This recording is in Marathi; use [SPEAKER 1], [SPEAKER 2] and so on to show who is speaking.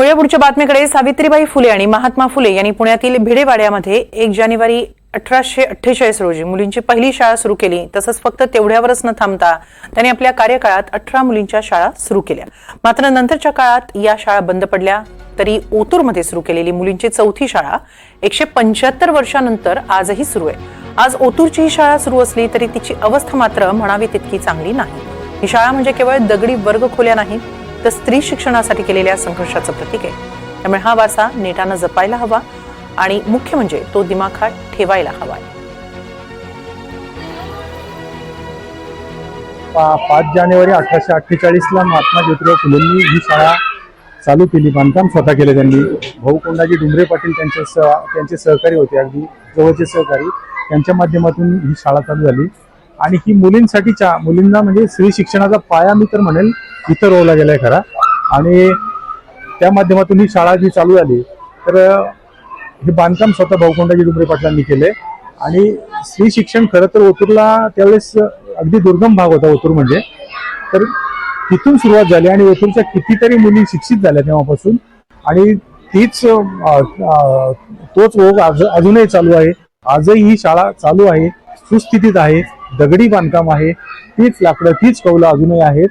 [SPEAKER 1] वळूया पुढच्या बातमीकडे सावित्रीबाई फुले आणि महात्मा फुले यांनी पुण्यातील भिडेवाड्यामध्ये एक जानेवारी अठराशे अठ्ठेचाळीस रोजी मुलींची पहिली शाळा सुरू केली. तसंच फक्त तेवढ्यावरच न थांबता त्यांनी आपल्या कार्यकाळात अठरा मुलींच्या शाळा सुरू केल्या. मात्र नंतरच्या काळात या शाळा बंद पडल्या तरी ओतूरमध्ये सुरू केलेली मुलींची चौथी शाळा एकशे पंच्याहत्तर वर्षानंतर आजही सुरू आहे. आज ओतूरची ही शाळा सुरू असली तरी तिची अवस्था मात्र म्हणावी तितकी चांगली नाही. ही शाळा म्हणजे केवळ दगडी वर्ग खोल्या नाहीत तर स्त्री शिक्षणासाठी केलेल्या संघर्षाचं प्रतीक आहे. त्यामुळे हा वारसा नेटानं जपायला हवा आणि मुख्य म्हणजे तो दिमाखात ठेवायला हवा
[SPEAKER 2] पा पाच जानेवारी अठराशे अठ्ठेचाळीसला महात्मा ज्योतिराव फुलेंनी ही शाळा चालू केली. बांधकाम स्वतः केले त्यांनी. भाऊ कोंडाजी डुमरे पाटील त्यांचे सह त्यांचे सहकारी होते. अगदी जवळचे सहकारी. त्यांच्या माध्यमातून ही शाळा चालू झाली. आणि ही मुलींसाठीच्या मुलींना म्हणजे स्त्री शिक्षणाचा पाया मी तर म्हणेल इथं रोवला गेलाय खरा. आणि त्या माध्यमातून ही शाळा जी चालू झाली तर हे बांधकाम स्वतः भाऊकोंडाजी डुंबरे पाटलांनी केले. आणि स्त्री शिक्षण खरं तर ओतूरला त्यावेळेस अगदी दुर्गम भाग होता ओतूर म्हणजे. तर तिथून सुरुवात झाली आणि ओतूरच्या कितीतरी मुली शिक्षित झाल्या तेव्हापासून. आणि तीच तोच ओघ आज अजूनही चालू आहे. आजही ही शाळा चालू आहे. सुस्थितीत आहे. दगडी बांधकाम आहे. तीच लाकडं तीच कौलं अजूनही आहेत.